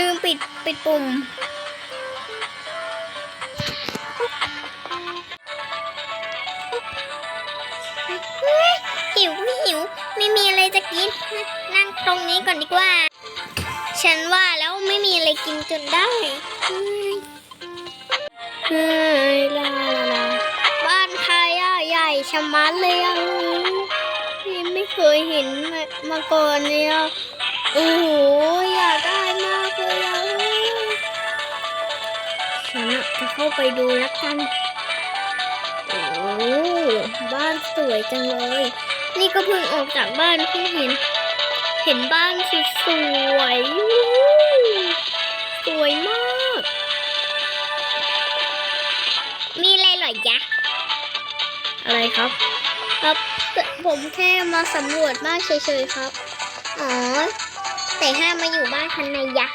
ลืมปิดปิดปุ่ม หิวไม่หิว ไม่มีอะไรจะกิน นั่งตรงนี้ก่อนดีกว่า ฉันว่าแล้วไม่มีอะไรกินจนได้เฮ้ยลาลาบ้านใครอะใหญ่ชะมัดเลยอะพี่ไม่เคยเห็นมาก่อนเลยอะโอ้โหอยากได้มาก จะเข้าไปดูแล้วกัน โอ้บ้านสวยจังเลย นี่ก็เพิ่งออกจากบ้านเพิ่งเห็น เห็นบ้านสสวยๆสวยมาก มีอะไรเหรอยะอะไรครับ ครับแต่ผมแค่มาสำรวจบ้านเฉยๆครับ อ๋อ แต่ห้ามมาอยู่บ้านคันในยะ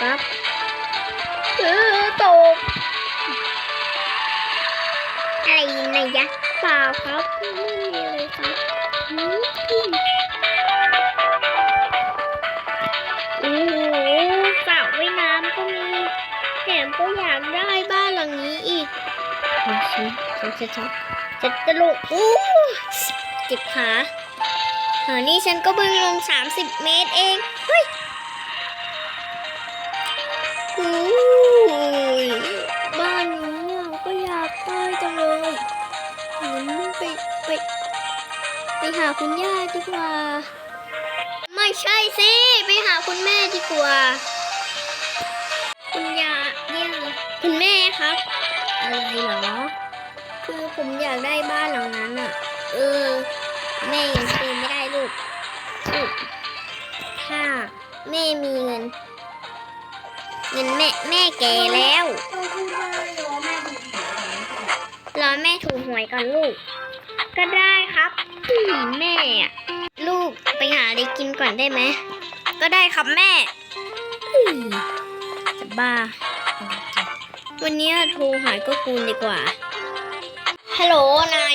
ครับ เออตกอะไรในยะเปล่าครับไม่มีอะไรครับอืมโอ้โหสระว่ายน้ำก็มีแถมก็อยากได้บ้านหลังนี้อีกมาฉันฉันจะฉันจะจะลงอู้เจ็บขาหานี่ฉันก็เพิ่งลง 30 เมตรเอง เฮ้ยโหาคุณย่าดีกว่า ไม่ใช่สิ ไปหาคุณแม่ดีกว่า คุณยาเนี่ยคุณแม่ครับ อะไรเหรอ คือผมอยากได้บ้านหลังนั้นอะ เออ แม่ยังซื้อไม่ได้ลูกลูกถ้าแม่มีเงิน เงินแม่แม่แก่แล้ว รอแม่ถูหวยก่อนลูก ก็ได้ครับแม่อะลูกไปหาอะไรกินก่อนได้ไหม ก็ได้ครับแม่จะบ้า วันนี้โทรหาก็กูลดีกว่า ฮัลโหลนาย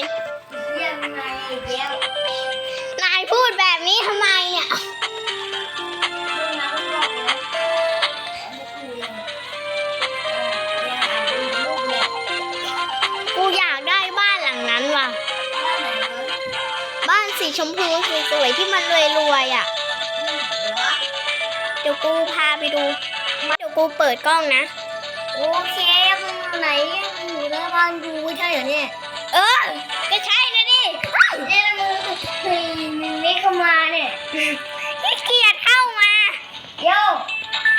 ชมพูสวยๆที่มันรวยๆอะเหรอเดี๋ยวกูพาไปดู เดี๋ยวกูเปิดกล้องนะ โอเคมันอยู่ไหนมันอยู่หน้าบ้านกูไม่ใช่เหรอเนี่ย เออ ก็ใช่นะดิเนี่ยมึงเฮ้ยมึงไม่เข้ามาเนี่ยขี้เกียจเข้ามา โย่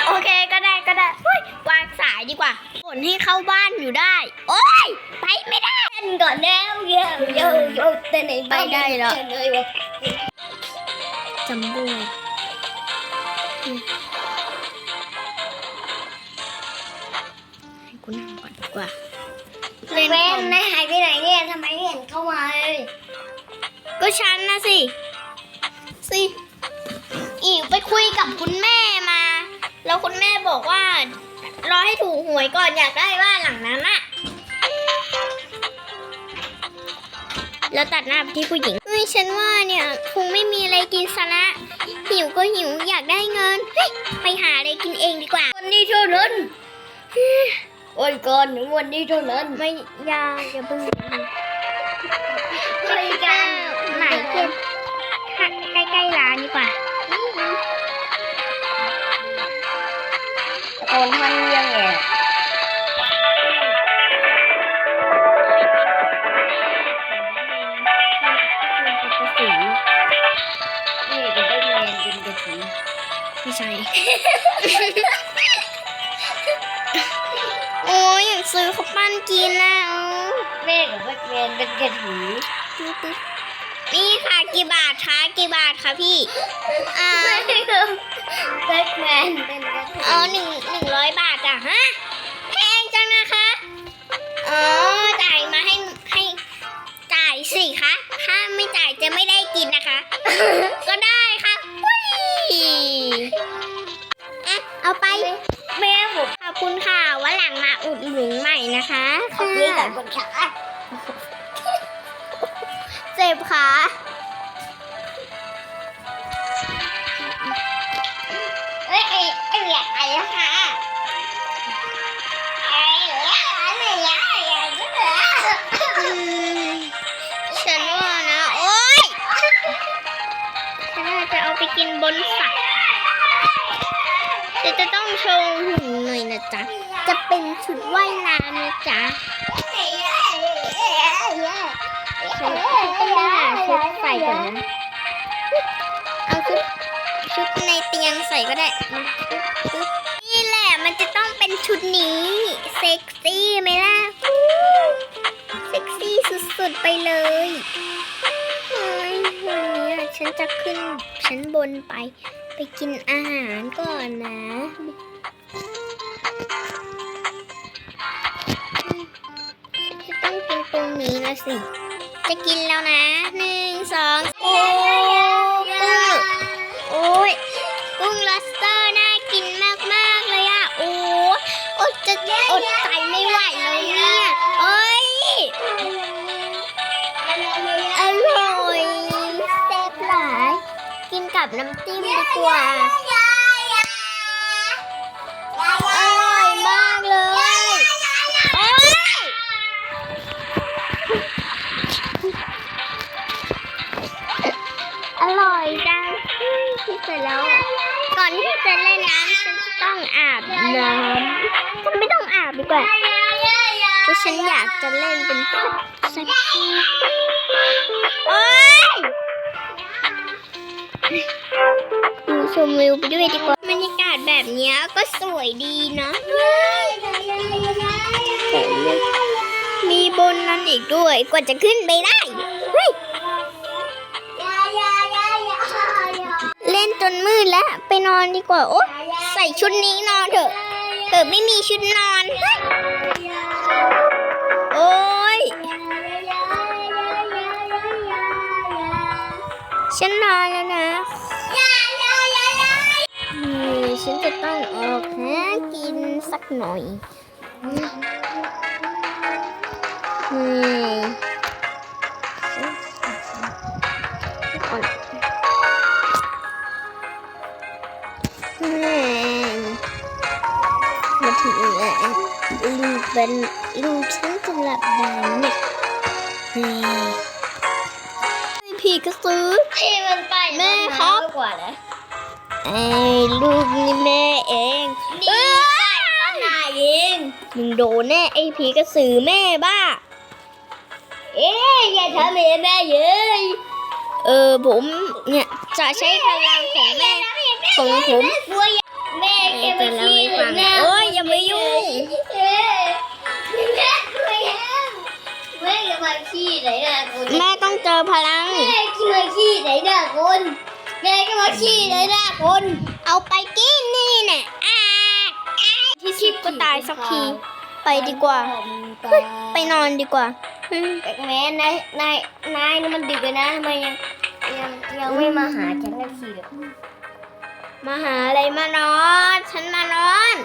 โอเคก็ได้ก็ได้เฮ้ย วางสายดีกว่าผลให้เข้าบ้านอยู่ได้ โอ้ยไปไม่ได้เต้นก่อนแล้วโย่โย่โย่เต้นไหนไปได้เหรอเต้นเลยวจำด้วยให้กูนั่งก่อนดีกว่าเล่นนายหายไปไหนเนี่ยทำไมไม่เห็นเข้ามาเลยก็ฉันนะสิสิอีกไปคุยกับคุณแม่มา แล้วคุณแม่บอกว่า รอให้ถูกหวยก่อนอยากได้บ้านหลังนั้นอะแล้วตัดหน้าไปที่ผู้หญิงเฮ้ยฉันว่าเนี่ยคงไม่มีอะไรกินซะละหิวก็หิวอยากได้เงินเฮ้ยไปหาอะไรกินเองดีกว่า วันนี้เท่านั้นวันก่อนวันนี้เท่านั้นไม่อยากอย่าเพิ่งคุยกันไหนเก็บใกล้ๆร้านดีกว่าตะโกนท่านเรื่องไงนี่ โอ้ยอยากซื้อข้าวปั้นกินนะอ๋อแม่กับแม่เรียนเป็นกระสีนี่ค่ะกี่บาทคะกี่บาทคะพี่อ่าแบ็คแมนเป็นกระสีเอาหนึ่งหนึ่งร้อยบาทจ้ะฮะแพงจังนะคะ จ็บขาเอ้ยเอ้ยเอ้ยอยากไปแล้วค่ะฉันว่านะโอ๊ยฉันจะเอาไปกินบนฝักจะจะต้องโชว์หุ่นหน่อยนะจ๊ะ จะเป็นชุดว่ายน้ำนะจ๊ะ ฉันต้องไปหาชุดใส่ก่อนนะ เอาชุดชุดในเตียงใส่ก็ได้มาปึ๊บนี่แหละมันจะต้องเป็นชุดนี้เซ็กซี่ไหมล่ะเซ็กซี่สุดๆไปเลยวันนี้อะฉันจะขึ้นชั้นบนไป ไปกินอาหารก่อนนะจะต้องกินตรงนี้นะสิ จะกินแล้วนะหนึ่งสองโอ้กุ้งโอ้ยกุ้งลอสเตอร์น่ากินมากๆเลยอะโอ้โอ้จะอดใจไม่ไหวแล้วเนี่ยโอ้ยอร่อยแซ่บหลายกินกับน้ำจิ้มดีกว่า ร็จแล้ว ก่อนที่จะเล่นน้ำฉันจะต้องอาบน้ำฉันไม่ต้องอาบดีกว่าเพราะฉันอยากจะเล่นเป็นสักทีโอ๊ยดูชมวิวไปด้วยดีกว่าบรรยากาศแบบนี้ก็สวยดีเนาะมีบนนั้นอีกด้วยกว่าจะขึ้นไปได้ จนมืดแล้ว ไปนอนดีกว่า โอ๊ยใส่ชุดนี้นอนเถอะเธอไม่มีชุดนอนฮ้ยโอ๊ย ฉันนอนแล้วนะอืมฉันจะต้องออกหากินสักหน่อยอืมอืมก่อน เป็นลูกฉันจะหลับได้เนี่ยแม่พี่ก็ซื้อที่มันไปแม่ครับกว่านะไอ้ลูกนี่แม่เองนี่ใช่ขนาดเองมึงโดนแน่ไอ้ผีกระสือแม่บ้า เอ๊ะอย่าทำเองแม่เย้ยเออผมเนี่ยจะใช้พลังของแม่ของผมแม่แค่มาขี้แม่จะเล่าให้ฟังโอ๊ยอย่าไปยุ่ง ม่จะมาขี้ไหนน่ะคุณแม่ต้องเจอพลัง แม่ขี้มาขี้ไหนน่ะคุณแม่ก็มาขี้ไหนน่ะคุณเอาไปกินนี่แน่อ่าอ่าที่ชิดก็ตายสักที ไปดีกว่า ไปนอนดีกว่าอืมแม่นายนายนายนี่มันดึกเลยนะทำไมยังยังยังไม่มาหาฉันสักทีเลยมาหาอะไรมานอน ฉันมานอน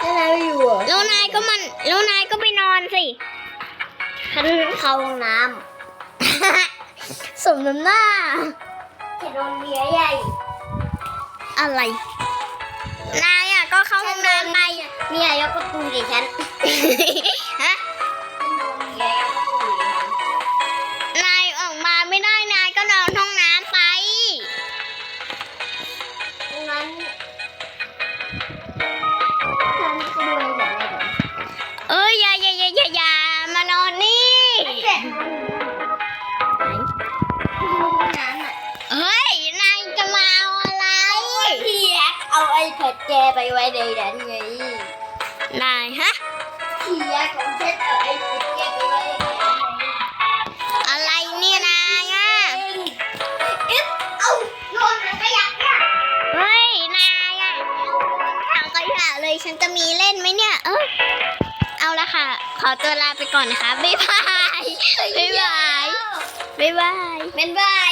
แล้วนายไม่อยู่เหรอแล้วนายก็มันแล้วนายก็ไปนอนสิ ฉันเข้าห้องน้สมน้ำหน้าำจะโดนเมียใหญ่ อะไรนายอะก็เข้าห้องน้ำไปเมียยกประตูดิฉัน แพดแจไปไว้ในนั้นไงนายฮะพี่แอ๊กของฉันเอาไอ้แพดแจไปไว้ในนั้นไงอะไรเนี่ยนายอะเอ๊ะเอาโยนมันขยะเนี่ยเฮ้ยนายอะถามกันค่ะเลยฉันจะมีเล่นไหมเนี่ย เออเอาละค่ะ ขอตัวลาไปก่อนนะคะบ๊ายบายบ๊ายบายบ๊ายบายเป็นบ้า